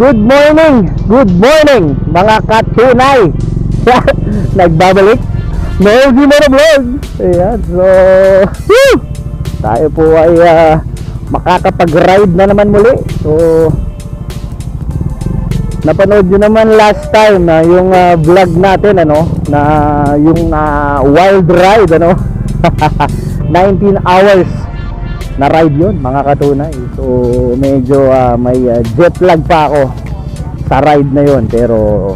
good morning, good morning mga katunay. Nagbabalik. Nogi na vlog. Ayan, so woo! tayo po ay ah, makakapag-ride na naman muli. So napanood nyo naman last time na yung ah, vlog natin ano na yung ah, wild ride ano 19 hours na ride yun mga katunay. So medyo ah, may ah, jet lag pa ako sa ride na yun. Pero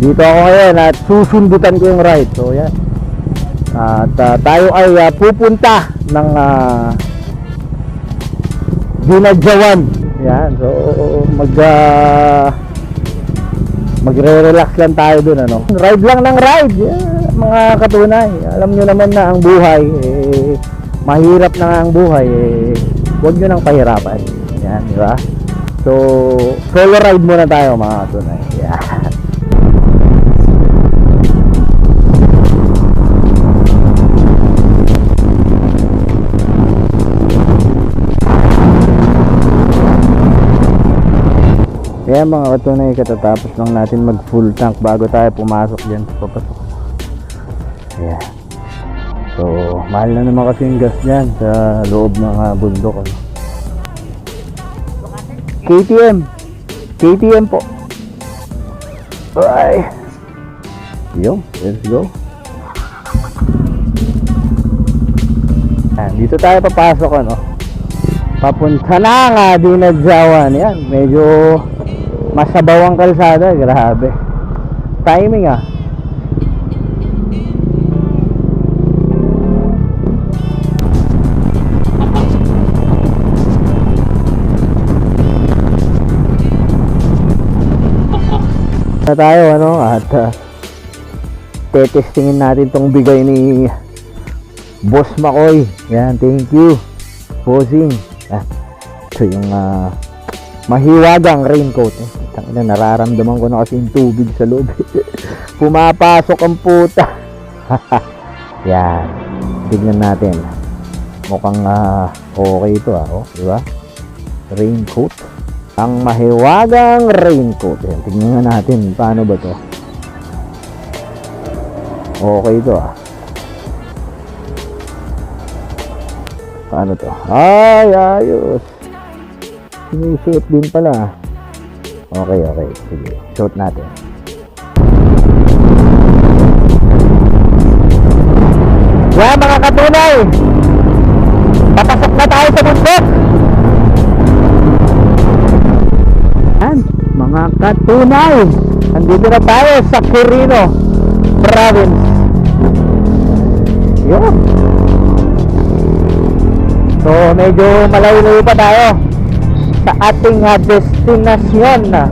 dito ako ngayon at susundutan ko yung ride. So yan. At ah, tayo ay ah, pupunta ng uh, Ginadyawan yan. So mag ah, magre-relax lang tayo dun ano. Ride lang ng ride. Yeah, mga katunay. Alam nyo naman na ang buhay eh, mahirap na nga ang buhay eh, huwag nyo nang pahirapan yan di ba so solo ride muna tayo mga katunay yan Kaya mga katunay, katatapos lang natin mag full tank bago tayo pumasok dyan sa papasok. Ayan. So, mahal na naman kasi yung gas dyan sa loob ng ah, bundok. Ano. KTM. KTM po. Ay. Yo, let's go. Ayan, dito tayo papasok ano. Papunta na nga dinadyawan. Yan, medyo masabaw ang kalsada, grabe. Timing ah. Na tayo ano at uh, tetestingin natin tong bigay ni Boss Makoy. Yan, thank you. Bossing. Ah, ito yung ah, mahiwagang raincoat. Eh, tangina, nararamdaman ko na kasi yung tubig sa loob. Pumapasok ang puta. Yan. Tignan natin. Mukhang ah, okay ito ah. Oh, di ba? Raincoat. Ang mahiwagang raincoat. Yan, tignan nga natin. Paano ba to? Okay ito ah. Paano to? Ay, ayos. Sinusuot din pala. Okay, okay. Sige, suot natin. Yan mga katunay! Papasok na tayo sa bundok! Mga katunay! Andito na tayo sa Quirino Province. Yun. So, medyo malayo-layo pa tayo sa ating ah, destinasyon na.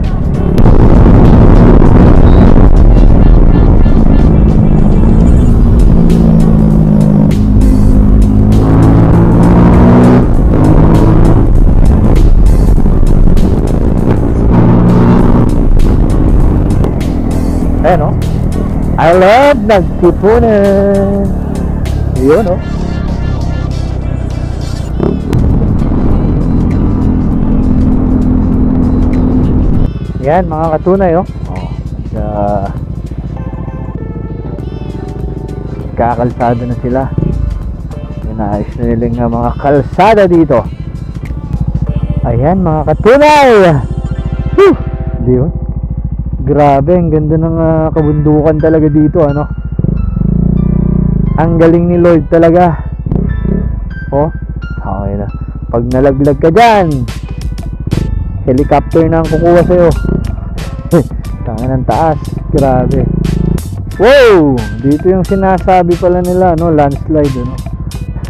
Ayan o. I love nagtipunan. Yun o. Yan mga katunay oh. Oh, sa kakalsada na sila. Inaayos na nila yung mga kalsada dito. Ayan mga katunay. Whew! Di ba? Grabe, ang ganda ng ah, kabundukan talaga dito ano. Ang galing ni Lord talaga. Oh, okay na. Pag nalaglag ka dyan, helicopter na ang kukuha sa'yo. Tanga ng taas. Grabe. Wow! Dito yung sinasabi pala nila, no? Landslide, ano?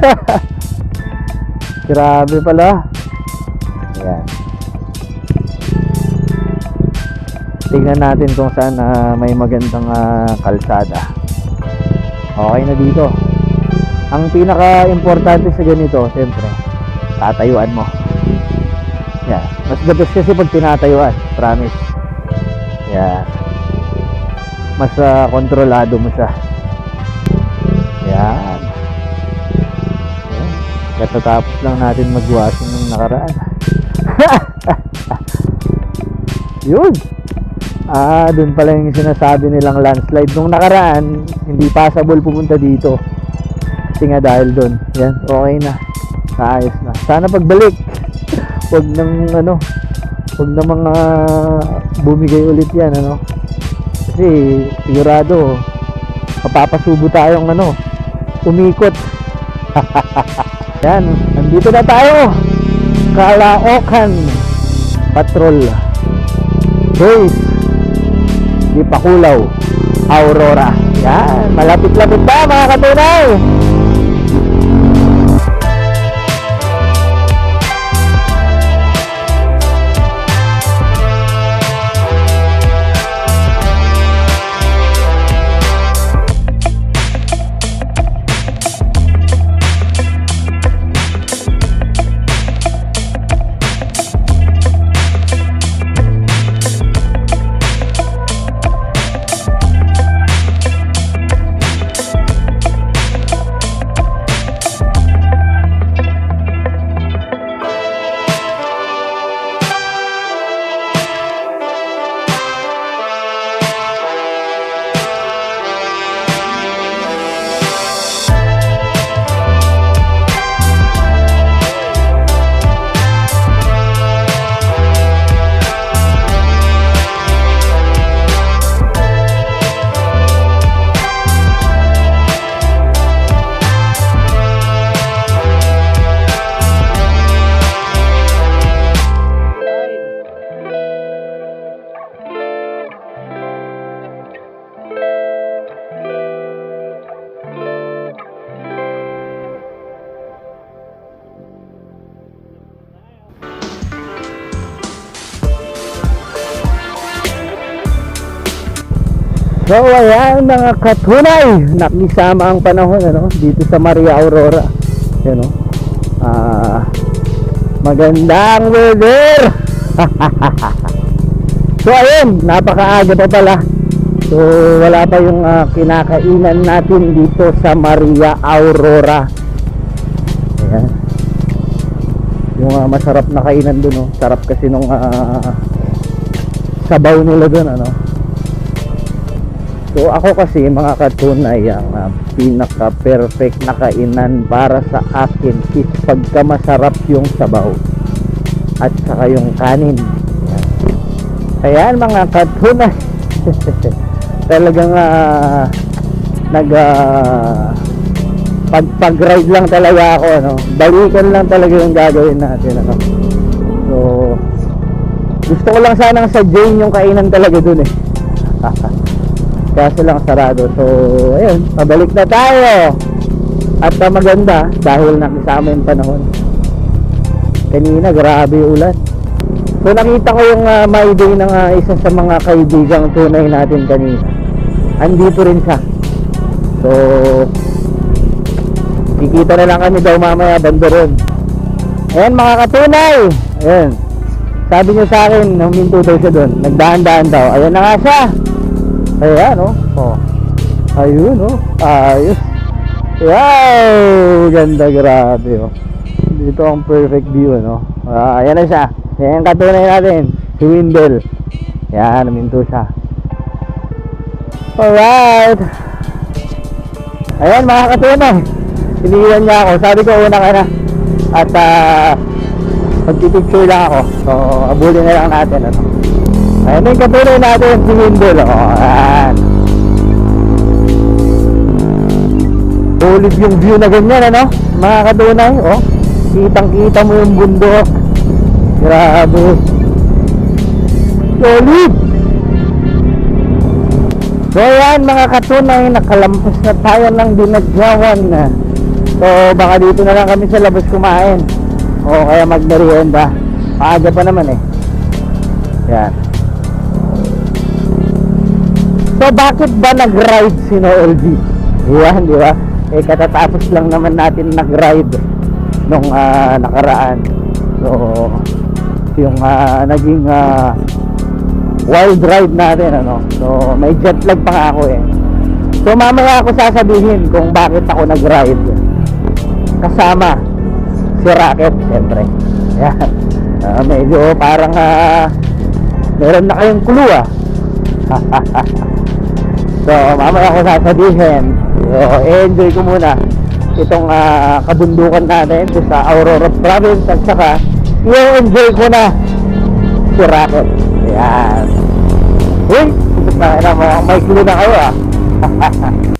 Grabe pala. Ayan. Tingnan natin kung saan ah, may magandang ah, kalsada. Okay na dito. Ang pinaka-importante sa ganito, siyempre, tatayuan mo. Yeah. Mas best kasi pag tinatayuan. Promise. Yeah. Mas ah, kontrolado mo siya. Yan. Yan. Katatapos lang natin magwashing ng nakaraan. Yun. Ah, dun pala yung sinasabi nilang landslide. Nung nakaraan, hindi possible pumunta dito. Kasi nga dahil dun. Yan, okay na. Ayos na. Sana pagbalik. Huwag nang ano, huwag na mga bumigay ulit yan, ano. Kasi sigurado, mapapasubo tayong ano, umikot. yan, nandito na tayo. Kalaokan Patrol Base di Pakulaw Aurora. Yan malapit-lapit pa mga katunay So ayan mga katunay! Nakisama ang panahon ano, Dito sa Maria Aurora. Yan o Ah, Magandang weather! So ayun Napakaaga pa pala. So wala pa yung ah, kinakainan natin Dito sa Maria Aurora. Ayan. Yung ah, masarap na kainan dun oh. Sarap kasi nung ah, Sabaw nila dun ano So ako kasi mga katunay ang ah, pinaka perfect na kainan para sa akin is pagka masarap yung sabaw at saka yung kanin. Ayan mga katunay. Talagang ah, nag ah, pag pag ride lang talaga ako ano. Balikan lang talaga yung gagawin natin ano. So gusto ko lang sanang sa Jane yung kainan talaga dun eh. kaso lang sarado. So ayun pabalik na tayo. At uh, maganda dahil nakisama yung panahon. Kanina grabe yung ulan. So nakita ko yung uh, my day ng uh, isa sa mga kaibigang tunay natin kanina. Andito rin siya. So kikita na lang kami daw mamaya banda ron ayan mga katunay! Ayan. Sabi niya sa akin huminto daw siya doon. Nagdaan-daan daw. Ayan na nga siya Ayan, oh. oh. Ayun, oh. Ayos. Wow! Ganda, grabe, oh. Dito ang perfect view, ano. Ah, ayan na siya. Ayan, katunay natin. Si Windel. Ayan, naminto siya. Alright. Ayan, mga katunay. Iniwan niya ako. Sabi ko, una ka na. At, ah, magpipicture lang ako. So, abulin na lang natin, ano. Ayan yung katunay natin si Windel. O, ayan. Solid yung view na ganyan, ano? Mga katunay, oh. Kitang kita mo yung bundok. Grabe. Solid. So, ayan mga katunay, nakalampas na tayo ng dinadyawan na. So, baka dito na lang kami sa labas kumain. O kaya magmerienda. Maaga pa naman eh. Yan. So bakit ba nag-ride si Noel G? Yan, di ba? Eh katatapos lang naman natin nag-ride nung ah, nakaraan. So yung ah, naging ah, wild ride natin ano. So may jet lag pa ako eh. So mamaya ako sasabihin kung bakit ako nag-ride. Kasama si Rocket, siyempre. Yan. Ah, medyo parang ah, Meron na kayong clue ah. so, mamaya ko sasabihin. So, enjoy ko muna itong ah, kabundukan natin sa Aurora Province at saka i-enjoy ko na si Rocket. Ayan. Uy, may, may clue na kayo ah.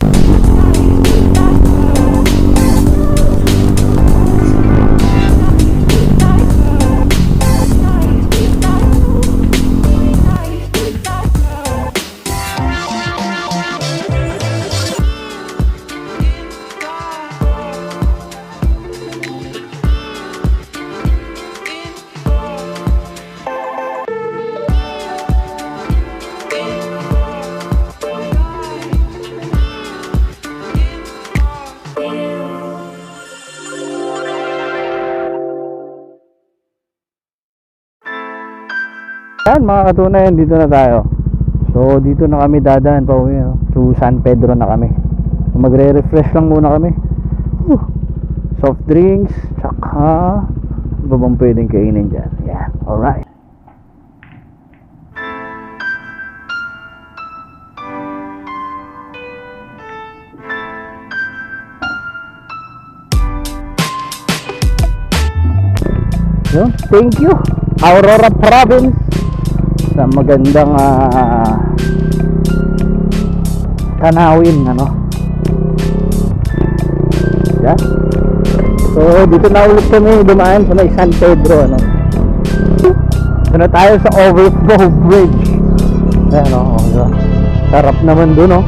Yan mga katunayan, dito na tayo. So dito na kami dadaan pa uwi, no? to San Pedro na kami. Magre-refresh lang muna kami. Whew. Soft drinks, tsaka ano ba bang pwedeng kainin dyan? Yeah, alright. Yun, thank you Aurora Province sa magandang ah, tanawin ano yeah. so dito na ulit kami dumaan sa may San Pedro ano dito na tayo sa overflow bridge ayan o oh, diba? sarap naman dun oh.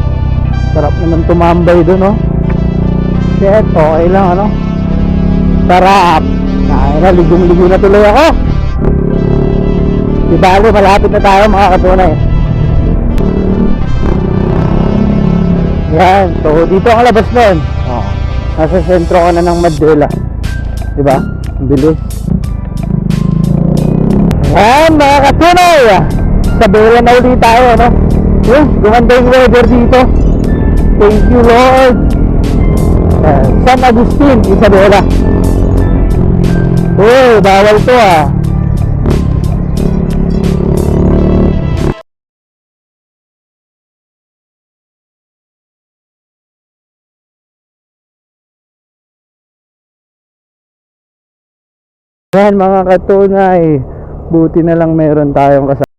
sarap naman tumambay dun oh. shit okay lang ano sarap ay na ligong-ligo na tuloy ako Di bali, malapit na tayo mga katunay. Yan. So, dito ang labas nun. Oh. Nasa sentro ka na ng Mandela. Di ba? Ang bilis. Yan, mga katunay. Sa Bella na ulit tayo, no? Yung, gumanda yung weather dito. Thank you, Lord. Yan. San Agustin, Isabela. Uy, bawal to ah. Yan mga katunay, buti na lang meron tayong kasama.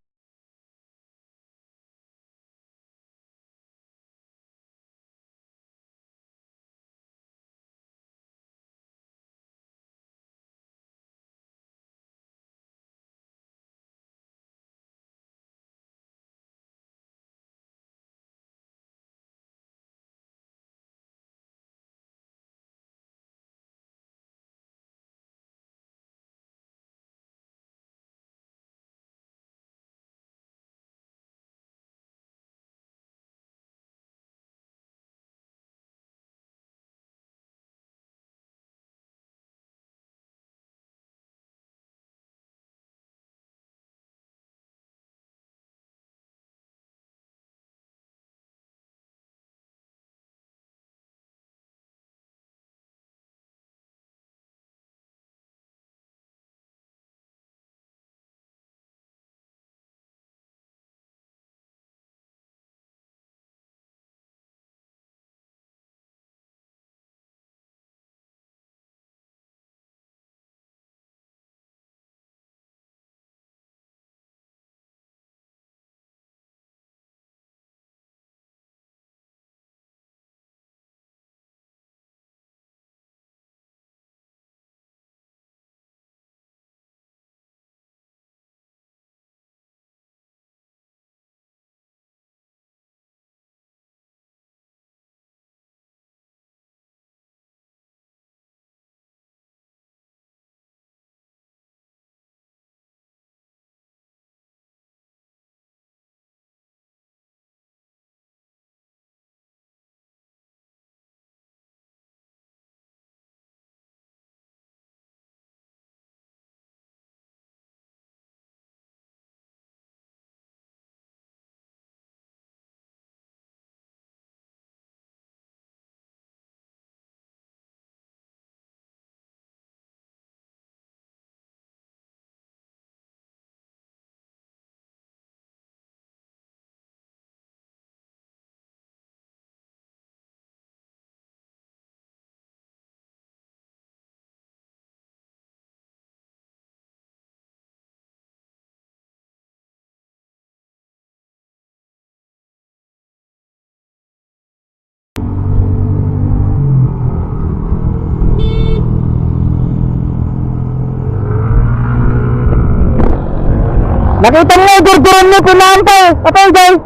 Nakita yung gurguran mo, punahan pa eh. Patay, guys.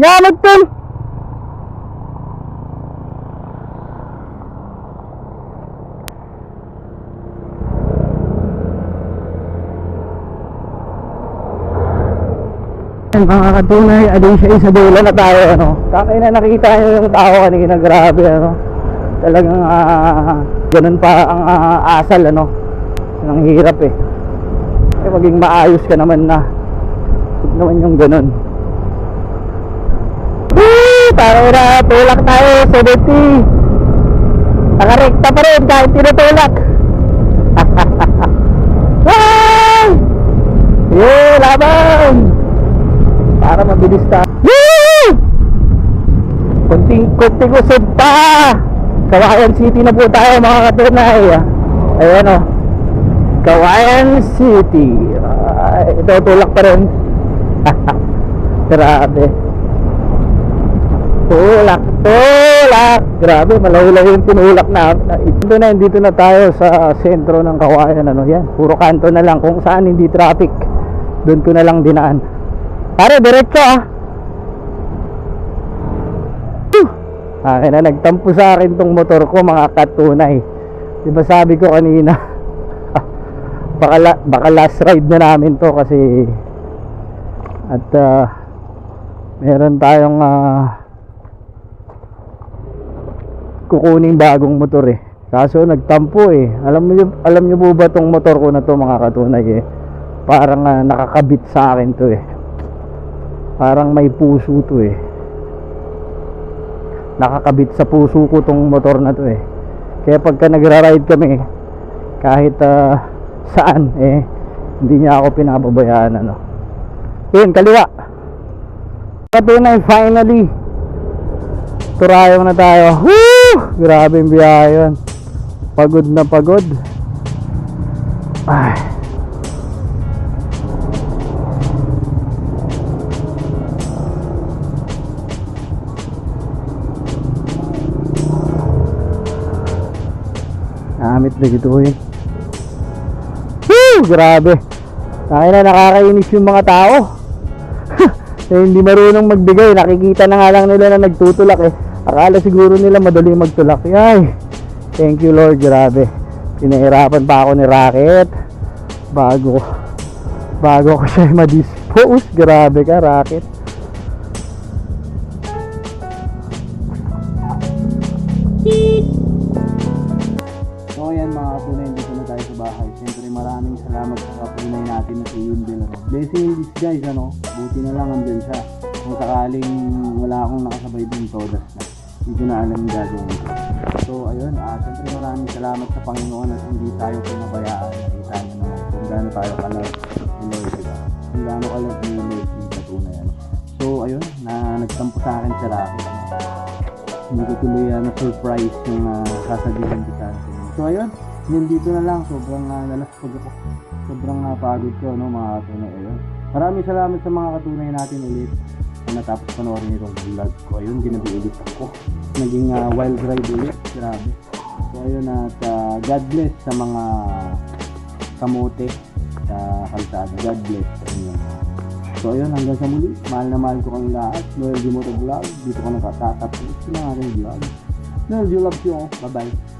Gamit din. Mga katunay, adin siya isa dulo na tayo, ano. Takay na nakita niyo yung tao kanina, grabe, ano. Talagang, ah, ganun pa ang ah, asal, ano. Ang hirap, eh. Eh, maging maayos ka naman na. Huwag naman yung ganun. Woo! Tayo na, tulak tayo, 70. Nakarekta pa rin kahit tinutulak. Wow! Yeah, laban! Para mabilis tayo. Woo! Kunting, kunting usod pa! Kawayan City na po tayo mga katunay. Ayan o. Kawayan City. Ay, ito, tulak pa rin. Grabe. Tulak, tulak. Grabe, malayo-layo yung tinulak na. Ito na, dito na tayo sa sentro ng Kawayan. Ano yan? Puro kanto na lang. Kung saan hindi traffic, doon ko na lang dinaan. Pare, diretso ah. Akin na, nagtampo sa akin tong motor ko mga katunay. Di ba sabi ko kanina, baka, la- baka last ride na namin to kasi at ah, meron tayong ah, kukuning bagong motor eh. Kaso nagtampo eh. Alam niyo alam niyo po ba tong motor ko na to mga katunay eh. Parang ah, nakakabit sa akin to eh. Parang may puso to eh. Nakakabit sa puso ko tong motor na to eh. Kaya pagka nagra-ride kami kahit ah, saan eh hindi niya ako pinababayaan ano. Yun, kaliwa. Katunay, finally. Turayo na tayo. Woo! Grabe yung biyahe yun. Pagod na pagod. Ay. Namit na gito yun. Grabe. Kaya na nakakainis yung mga tao. eh, hindi marunong magbigay. Nakikita na nga lang nila na nagtutulak eh. Akala siguro nila madali magtulak. Ay, thank you Lord. Grabe. Pinahirapan pa ako ni Rocket. Bago bago ko siya ma-dispose. Grabe ka, Rocket. So ayan mga kapunay, dito na tayo sa bahay. Siyempre maraming salamat sa kapunay natin na si Yundel. Ano. Blessing in disguise, ano. Buti na lang andyan siya. Kung sakaling wala akong nakasabay din, todas na. Hindi na alam yung gagawin ko. So ayun, ah, siyempre maraming salamat sa Panginoon at hindi tayo pinabayaan. Nakita niyo naman kung gaano tayo kalab ni Lord. Kung gaano kalab ni Lord yung katunay. Ano. So ayun, na nagtampo sa akin si Rocky. Ano hindi ko tuloy uh, na-surprise yung uh, sasabihin ko sa akin. So ayun, yun dito na lang. Sobrang uh, nalaspag ako. Sobrang uh, pagod ko, no, mga katunay. Ayun. Maraming salamat sa mga katunay natin ulit na natapos panoorin itong vlog ko. Ayun, ginabi ulit ako. Naging uh, wild ride ulit. Grabe. So ayun, at uh, God bless sa mga kamote sa kalsada. God bless sa. So ayun, hanggang sa muli. Mahal na mahal ko kayong lahat. Noel Dimoto Vlog. Dito ko nagtatatapos ng aking vlog. Noel, you love you. Bye-bye.